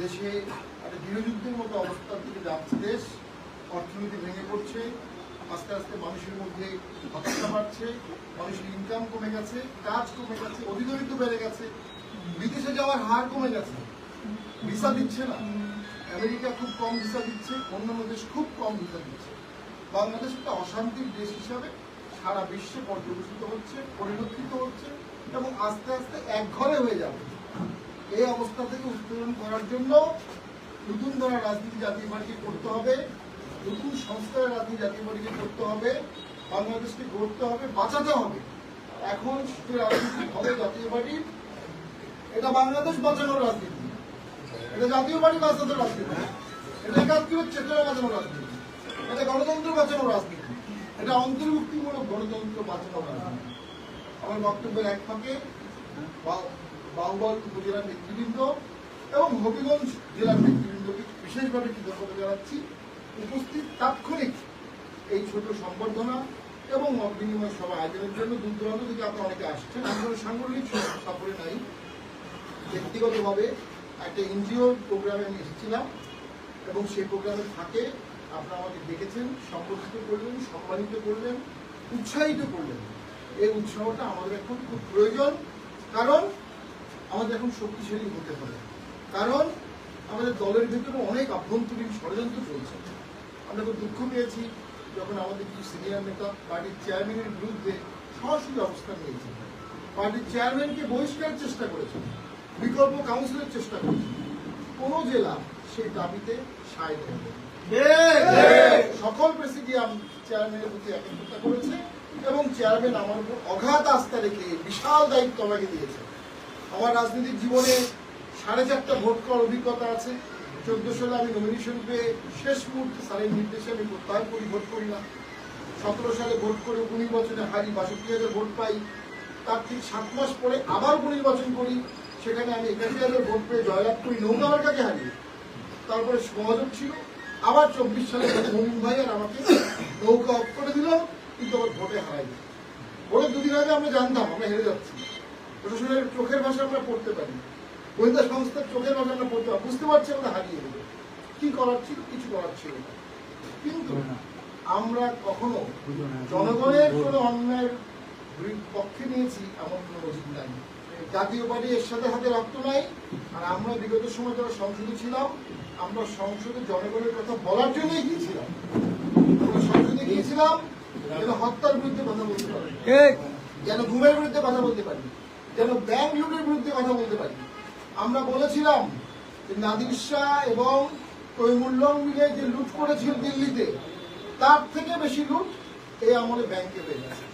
দেশে একটা গৃহযুদ্ধের মতো অবস্থার দিকে যাচ্ছে দেশ, অর্থনীতি ভেঙে পড়ছে, আস্তে আস্তে মানুষের মধ্যে হতাশা বাড়ছে, মানুষের ইনকাম কমে গেছে, কাজ কমে গেছে অধিদরিদ্র বেড়ে গেছে, বিদেশে যাওয়ার হার কমে গেছে। ভিসা দিচ্ছে না। আমেরিকা খুব কম ভিসা দিচ্ছে অন্যান্য দেশ খুব কম ভিসা দিচ্ছে। বাংলাদেশ একটা অশান্তির দেশ হিসাবে সারা বিশ্বে পর্যবেসিত হচ্ছে, পরিলক্ষিত হচ্ছে এবং আস্তে আস্তে একঘরে হয়ে যাবে এই অবস্থা থেকে উত্তোলন করার জন্য নতুন ধরা রাজনীতি জাতীয় পার্টিকে করতে হবে, নতুন সংস্কারের রাজনীতি জাতীয় পার্টিকে করতে হবে, বাংলাদেশকে গড়তে হবে, বাঁচাতে হবে। এখন যে রাজনীতি হবে জাতীয় পার্টি, এটা বাংলাদেশ বাঁচানোর রাজনীতি। এটা জাতীয় পার্টি বাঁচানোর রাজনীতি। এটা একাত্তরের চেতনা বাঁচানোর রাজনীতি। এটা গণতন্ত্র বাঁচানোর রাজনীতি। এটা অন্তর্ভুক্তিমূলক গণতন্ত্র বাঁচানোর রাজনীতি। আমার বক্তব্যের এক ফাঁকে বা- বাহুবল উপজেলার নেতৃবৃন্দ এবং হবিগঞ্জ জেলার নেতৃবৃন্দকে বিশেষভাবে কৃতজ্ঞতা জানাচ্ছি। উপস্থিত তাৎক্ষণিক এই ছোট সম্বর্ধনা এবং মত বিনিময় সভা আয়োজনের জন্য দূর দূরান্ত থেকে আপনারা অনেকে আসছেন। আমরা সাংগঠনিক সফরে নাই। ব্যক্তিগতভাবে একটা এনজিও প্রোগ্রামে আমি এসেছিলাম এবং সেই প্রোগ্রামের থাকে আপনারা আমাকে দেখেছেন, সম্বোধিত করলেন, সম্মানিত করলেন, উৎসাহিত করলেন। এই উৎসাহটা আমাদের এখন খুব প্রয়োজন। কারণ আমাদের এখন শক্তিশালী হতে হবে। কারণ আমাদের দলের ভিতরে অনেক আভ্যন্তরীণ ষড়যন্ত্র চলছে। আমরা খুব দুঃখ পেয়েছি যখন আমাদের কিছু সিনিয়র নেতা পার্টির চেয়ারম্যানের বিরুদ্ধে সরাসরি অবস্থান নিয়েছে। পার্টির চেয়ারম্যানকে বহিষ্কারের চেষ্টা করেছে বিকল্প কাউন্সিলের চেষ্টা করেছে। কোনো জেলা সেই দাবিতে সায় দেবে সকল প্রেসিডিয়াম চেয়ারম্যানের প্রতি একত্রতা করেছে এবং চেয়ারম্যান আমার উপর অগাধ আস্থা রেখে বিশাল দায়িত্ব আমাকে দিয়েছে। আমার রাজনৈতিক জীবনে সাড়ে চারটা ভোট করার অভিজ্ঞতা আছে। চোদ্দ সালে আমি নমিনেশন পেয়ে শেষ মুহূর্তে স্যারের নির্দেশে আমি প্রত্যাহার করি ভোট করি না। সতেরো সালে ভোট করে উপনির্বাচনে হারি, বাষট্টি হাজার ভোট পাই। তার ঠিক সাত মাস পরে আবার উপনির্বাচন করি। সেখানে আমি একাশি হাজার ভোট পেয়ে জয়লাভ করি, নৌকা আমার কাছে হারিয়ে। তারপরে সহযোগ ছিল। আবার চব্বিশ সালে মমিন ভাই আর আমাকে নৌকা অফ করে দিল, কিন্তু আবার ভোটে হারাই ভোটের দুদিন আগে আমরা জানতাম, আমরা হেরে যাচ্ছি। প্রশাসনের চোখের ভাষা আমরা পড়তে পারি। গোয়েন্দা সংস্থার চোখের ভাষা আমরা পড়তে পারি। বুঝতে পারছি আমরা হারিয়ে দেবো কি করার ছিল? কিছু করার ছিল না। কিন্তু আমরা কখনো জনগণের কোনো অন্যায়ের পক্ষে নিয়েছি এমন কোনো নজির নাই। জাতীয় পার্টি এর সাথে হাতে রক্ত নাই। আর আমরা বিগত সময় যারা সংসদে ছিলাম আমরা সংসদে জনগণের কথা বলার জন্যই গিয়েছিলাম। আমরা সংসদে গিয়েছিলাম যেন হত্যার বিরুদ্ধে কথা বলতে পারি। যেন ঘুমের বিরুদ্ধে কথা বলতে পারি। যেন ব্যাংক লুটের বিরুদ্ধে কথা বলতে পারি। আমরা বলেছিলাম যে নাদির শাহ এবং তৈমুল্লং মিলে যে লুট করেছিল দিল্লিতে, তার থেকে বেশি লুট এই আমলে ব্যাংকে হয়ে গেছে।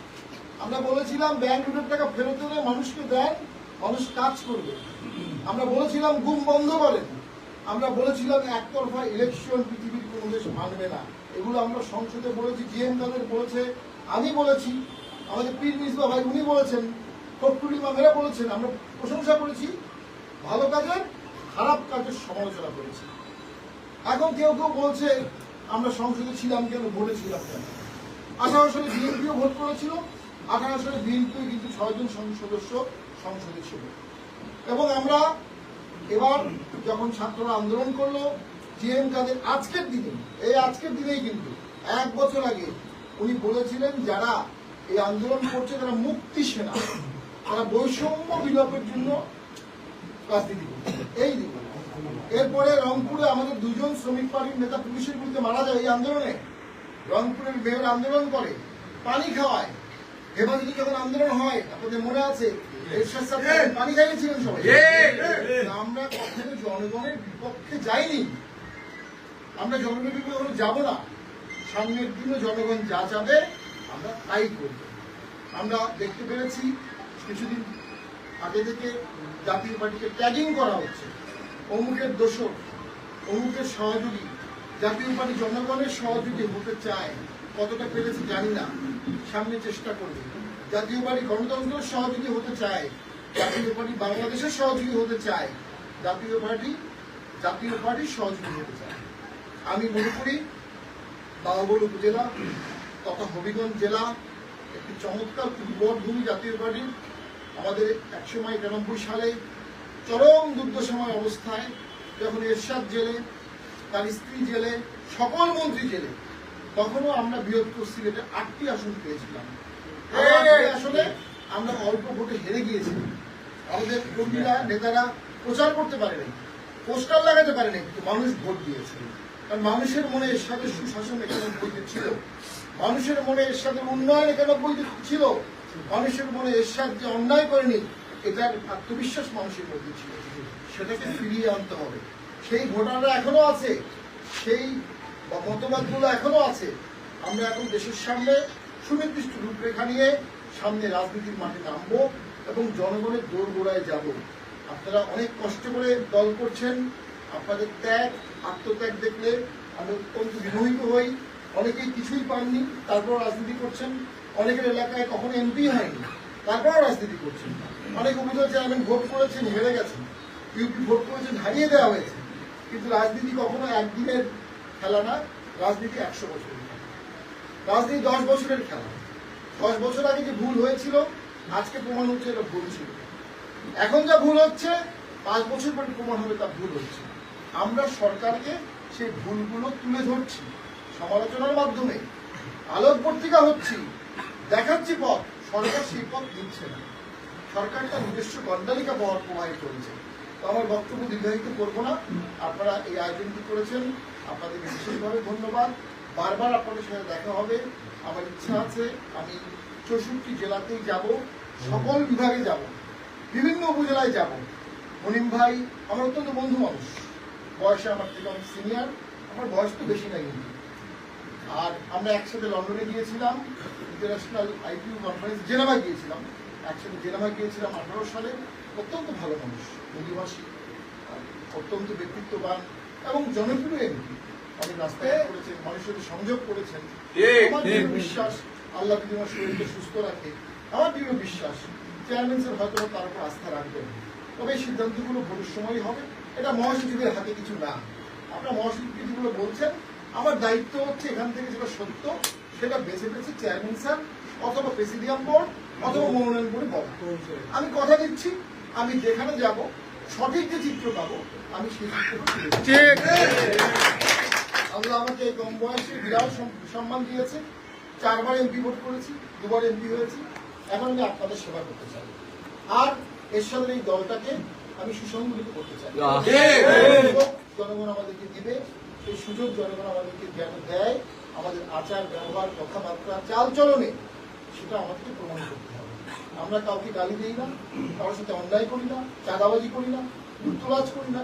আমরা বলেছিলাম ব্যাংক লুটের টাকা ফেরত দিলে মানুষকে দেন মানুষ কাজ করবে। আমরা বলেছিলাম গুম বন্ধ করেন। আমরা বলেছিলাম একতরফা ইলেকশন পৃথিবীর কোনো দেশ মানবে না। এগুলো আমরা সংসদে বলেছি জিএম দলের বলেছে আমি বলেছি। আমাদের পীর মিসবা ভাই উনি বলেছেন ফখরুল ইমামেরা বলেছেন, আমরা প্রশংসা করেছি, ভালো কাজের খারাপ কাজের সমালোচনা করেছি। এখন কেউ কেউ বলছে, আমরা সংসদে ছিলাম কেন, ভোটে ছিলাম কেন? আঠারো সালে বিএনপিও ভোট করেছিল, আঠারো সালে বিএনপিও কিন্তু ছয়জন সদস্য সংসদে ছিল। এবং আমরা এবার যখন ছাত্ররা আন্দোলন করল জিএম কাদের আজকের দিনে, এই আজকের দিনেই কিন্তু, এক বছর আগে উনি বলেছিলেন, যারা এই আন্দোলন করছে, তারা মুক্তি সেনা। তারা বৈষম্য বিলোপের জন্য রাজনীতি এই এরপরে রংপুরে আমাদের দুজন শ্রমিক পার্টির নেতা পুলিশের বিরুদ্ধে মারা যায় এই আন্দোলনে। রংপুরের মেয়র আন্দোলন করে পানি খাওয়ায়। হেফাজতে যখন আন্দোলন হয় আপনাদের মনে আছে পানি খাইয়েছিলেন সবাই। আমরা কখনো জনগণের বিপক্ষে যাইনি। আমরা জনগণের বিপক্ষে কখনো যাব না। সামনের দিনে জনগণ যা চাবে আমরা তাই করব। আমরা দেখতে পেরেছি কিছুদিন আগে থেকে জাতীয় পার্টিকে ট্যাগিং করা হচ্ছে। অমুকের দোষক অমুকের সহযোগী, জাতীয় পার্টি জনগণের সহযোগী হতে চায়, কতটা পেরেছে জানি না। সামনে চেষ্টা করবে। জাতীয় পার্টি গণতন্ত্রের সহযোগী হতে চায়, জাতীয় পার্টি বাংলাদেশের সহযোগী হতে চায়, জাতীয় পার্টি, জাতীয় পার্টির সহযোগী হতে চায়। আমি মনে করি বাহুবল উপজেলা তথা হবিগঞ্জ জেলা একটি চমৎকার উর্বর ভূমি জাতীয় পার্টির আমাদের একসময় একানব্বই সালে চরম দুর্দশাময় অবস্থায় যখন এরশাদ জেলে তার স্ত্রী জেলে সকল মন্ত্রী জেলে তখনও আমরা বৃহত্তর সিলেটে আটটি আসন পেয়েছিলাম। আসনে আমরা অল্প ভোটে হেরে গিয়েছিলাম। আমাদের কর্মীরা নেতারা প্রচার করতে পারেনি পোস্টার লাগাতে পারেনি কিন্তু মানুষ ভোট দিয়েছে। কারণ মানুষের মনে এর সাথে সুশাসন একানব্বইতে ছিল। মানুষের মনে এর সাথে উন্নয়ন একানব্বইতে ছিল। মানুষের মনে এরশাদ যে অন্যায় করেনি, এটার আত্মবিশ্বাস মানুষের মধ্যে ছিল। সেটাকে ফিরিয়ে আনতে হবে। সেই ভোটাররা এখনও আছে, সেই মতবাদগুলো এখনও আছে। আমরা এখন দেশের সামনে সুনির্দিষ্ট রূপরেখা নিয়ে সামনে রাজনীতির মাঠে নামবো এবং জনগণের দোরগোড়ায় যাব। আপনারা অনেক কষ্ট করে দল করছেন, আপনাদের ত্যাগ, আত্মত্যাগ দেখলে আমি অত্যন্ত বিমোহিত হই। অনেকেই কিছুই পাননি, তারপর রাজনীতি করছেন। অনেকের এলাকায় কখনো এমপি হয়নি। তারপরও রাজনীতি করছেন অনেক উপজেলা চেয়ারম্যান ভোট করেছেন, হেরে গেছেন। ইউপি ভোট করেছেন, হারিয়ে দেওয়া হয়েছে। কিন্তু রাজনীতি কখনো একদিনের খেলা না, রাজনীতি একশো বছরের রাজনীতি দশ বছরের খেলা। দশ বছর আগে যে ভুল হয়েছিল, আজকে প্রমাণ হচ্ছে এটা ভুল ছিল। এখন যা ভুল হচ্ছে, পাঁচ বছর পরে প্রমাণ হবে তা ভুল হচ্ছে। আমরা সরকারকে সেই ভুলগুলো তুলে ধরছি। সমালোচনার মাধ্যমে। আলোক পত্রিকা হচ্ছি। দেখাচ্ছি পথ। সরকার সেই পথ দিচ্ছে না। সরকার তার নিজস্ব গন্ডালিকা পাওয়ার প্রবাহে চলছে তো আমার বক্তব্য দীর্ঘায়িত করব না। আপনারা এই আয়োজনটি করেছেন। আপনাদেরকে বিশেষভাবে ধন্যবাদ। বারবার আপনাদের সাথে দেখা হবে। আমার ইচ্ছা আছে আমি চৌষট্টি জেলাতেই যাব। সকল বিভাগে যাব। বিভিন্ন উপজেলায় যাব। মনিম ভাই, আমার অত্যন্ত বন্ধু মানুষ। বয়সে আমার থেকে অনেক সিনিয়র আমার বয়স তো বেশি নাই। কিন্তু আর আমরা একসাথে লন্ডনে গিয়েছিলাম ইন্টারন্যাশনাল আইপিউ কনফারেন্স জেনেভা গিয়েছিলাম। একসাথে জেনেভা গিয়েছিলাম আঠারো সালে। অত্যন্ত ভালো মানুষ হিন্দিভাষী অত্যন্ত ব্যক্তিত্ববান এবং জনপ্রিয় এমপি। অনেক রাস্তায় করেছেন মানুষের সংযোগ করেছেন। আমার বিশ্বাস আল্লাহ যদি আমার শরীরকে সুস্থ রাখে আমার দৃঢ় বিশ্বাস চেয়ারম্যান স্যার হয়তো তার উপর আস্থা রাখবেন। তবে এই সিদ্ধান্তগুলো ভোটের সময় হবে। এটা মহাসচিবের হাতে কিছু না। আপনার মহাসচিব যেগুলো বলছেন আমার দায়িত্ব হচ্ছে এখান থেকে যেটা সত্য সেটা বেছে বেছে চেয়ারম্যান স্যার অথবা প্রেসিডিয়াম বোর্ড অথবা মনোনয়ন বোর্ডে বলা। আমি কথা দিচ্ছি আমি যেখানে যাব সঠিক যে চিত্র পাবো আমি সেই চিত্র আল্লাহ আমাকে এই কম বয়সে বিরাট সম্মান দিয়েছে। চারবার এমপি ভোট করেছি দুবার এমপি হয়েছি। এখন আমি আপনাদের সেবা করতে চাই। আর এর সাথে এই দলটাকে আমি সুসংগঠিত করতে চাই। জনগণ আমাদেরকে দিবে। সেই সুযোগ জনগণ আমাদেরকে যেন দেয়, আমাদের আচার, ব্যবহার, কথাবার্তা চাল চলনে সেটা আমাদেরকে প্রমাণ করতে হবে। আমরা কাউকে গালি দিই না, কারোর সাথে অন্যায় করি না, চাঁদাবাজি করি না উত্তরাজ করি না,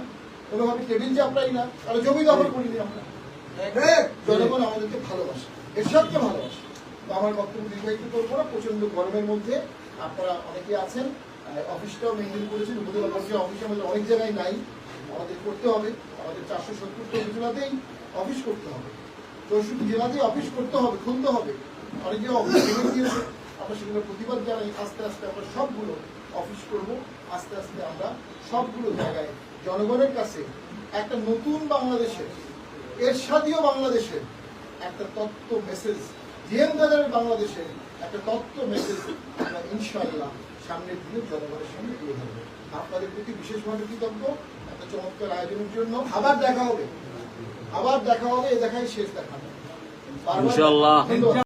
কোনোভাবে টেবিল চাপড়াই না, কারও জমি দখল করি না আমরা। জনগণ আমাদেরকে ভালোবাসে এরশাদকে ভালোবাসে। তো আমার বক্তব্য দীর্ঘায়িত করব না প্রচণ্ড গরমের মধ্যে আপনারা অনেকে আছেন অফিসটাও মেনটেন করেছেন, উপজেলা অফিস আমাদের অনেক জায়গায় নাই। আমাদের করতে হবে, আমাদের চারশো সত্তরটা উপজেলাতেই অফিস করতে হবে। চৌষট্টি জেলাতেই অফিস করতে হবে, খুলতে হবে। অনেকে অফিস দিয়েছে। আমরা সেগুলো প্রতিবাদ জানাই, আস্তে আস্তে আমরা সবগুলো অফিস করব। আস্তে আস্তে আমরা সবগুলো জায়গায় জনগণের কাছে একটা নতুন বাংলাদেশের এর এরশাদীয় বাংলাদেশের একটা তত্ত্ব মেসেজ জিএম দাদার বাংলাদেশের একটা তত্ত্ব মেসেজ আমরা ইনশাআল্লাহ সামনের দিনে জনগণের সামনে তুলে ধরবো। আপনাদের প্রতি বিশেষভাবে কৃতজ্ঞ। চমৎকার আয়োজনের জন্য। আবার দেখা হবে। আবার দেখা হবে এ দেখাই শেষ দেখা।